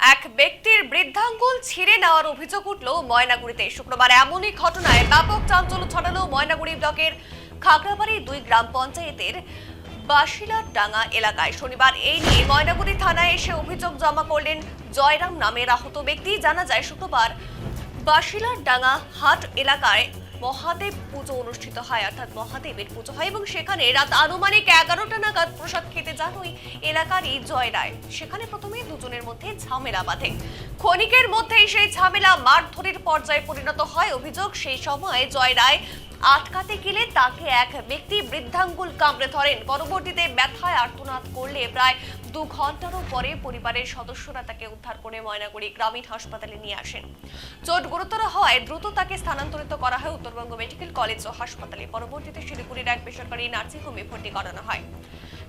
এক ব্যক্তির বৃদ্ধাঙ্গুল ছিঁড়ে নেওয়ার অভিযোগ উঠল ময়নাগুড়িতে। শুক্রবার এমনই ঘটনায় ব্যাপক চাঞ্চল্য ছড়ালো ময়নাগুড়ি ব্লকের খাগড়াবাড়ি দুই গ্রাম পঞ্চায়েতের বাসিলার ডাঙ্গা এলাকায়। শনিবার এই নিয়ে ময়নাগুড়ি থানায় এসে অভিযোগ জমা করলেন জয়রাম নামের আহত ব্যক্তি। জানা যায়, শুক্রবার বাসিলার ডাঙ্গা হাট এলাকায় মহাদেব পুজো অনুষ্ঠিত হয়, অর্থাৎ মহাদেবের পুজো হয় এবং সেখানে রাত আনুমানিক এগারোটা নাগাদ প্রসাদ খেতে যান ওই এলাকারই জয় রায়। সেখানে প্রথমে দুজনের মধ্যে ঝামেলা বাঁধে। ক্ষণিকের মধ্যেই সেই ঝামেলা মারধরের পর্যায়ে পরিণত হয় অভিযোগ। সেই সময় জয় রায় আটকাতে গেলে তাকে এক ব্যক্তি বৃদ্ধাঙ্গুল কামড়ে ধরেন। পরবর্তীতে ব্যথায় আর্তনাদ করলে প্রায় দু ঘন্টারও পরে পরিবারের সদস্যরা তাকে উদ্ধার করে ময়নাগুড়ি গ্রামীণ হাসপাতালে নিয়ে আসেন। চোট গুরুতর হওয়ায় দ্রুত তাকে স্থানান্তরিত করা হয় উত্তরবঙ্গ মেডিকেল কলেজ ও হাসপাতালে। পরবর্তীতে শিলিগুড়ির এক বেসরকারি নার্সিংহোমে ভর্তি করানো হয়।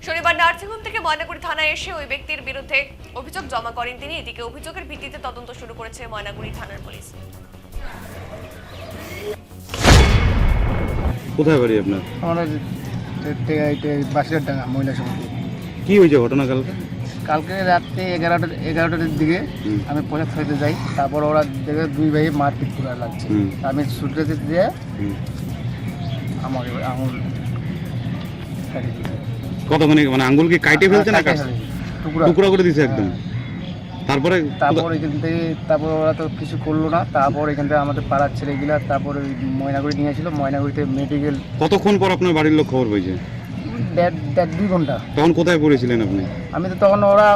শনিবার নার্সিংহোম থেকে ময়নাগুড়ি থানায় এসে ওই ব্যক্তির বিরুদ্ধে অভিযোগ জমা করেন তিনি। এদিকে অভিযোগের ভিত্তিতে তদন্ত শুরু করেছে ময়নাগুড়ি থানার পুলিশ। কোথায় বাড়ি আপনার? আমরা বাসিরার ডাঙ্গা মহিলা সমিতি। কি হয়েছে ঘটনা কালকে কালকে রাত্রে এগারোটা এগারোটার দিকে আমি পোশাক খাইতে যাই তারপর ওরা দেখে দুই ভাই মারপিট করা লাগছে। আমি ছুটে দিয়ে। আমাকে আঙুল। কতখানি মানে আঙুল কি কাইটে ফেলছে না। টুকরা। টুকরা করে দিছে একদম। হ্যাঁ। তারপরে তারপর এখান থেকে তারপর ওরা তো কিছু করল না। তারপর এখান থেকে আমাদের পাড়ার ছেলেগুলা তারপর ওই ময়নাগুড়ি নিয়েছিল ময়নাগুড়িতে মেডিকেল কতক্ষণ পর আপনার বাড়ির লোক খবর পেয়েছে? দেড় দেড় দুই ঘণ্টা। তখন কোথায় পড়েছিলেন আপনি? আমি তো তখন ওরা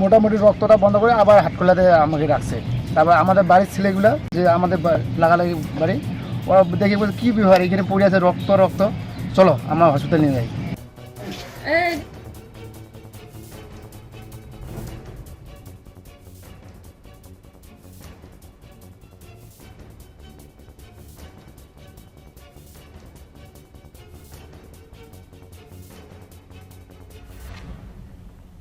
মোটামুটি রক্তটা বন্ধ করে আবার হাটখোলাতে আমাকে রাখছে। তারপর আমাদের বাড়ির ছেলেগুলো যে আমাদের লাগালাগি বাড়ি ওরা দেখে বলছে কী বিভার এখানে পড়ে আছে রক্ত রক্ত। চলো আমরা হসপিটাল নিয়ে যাই।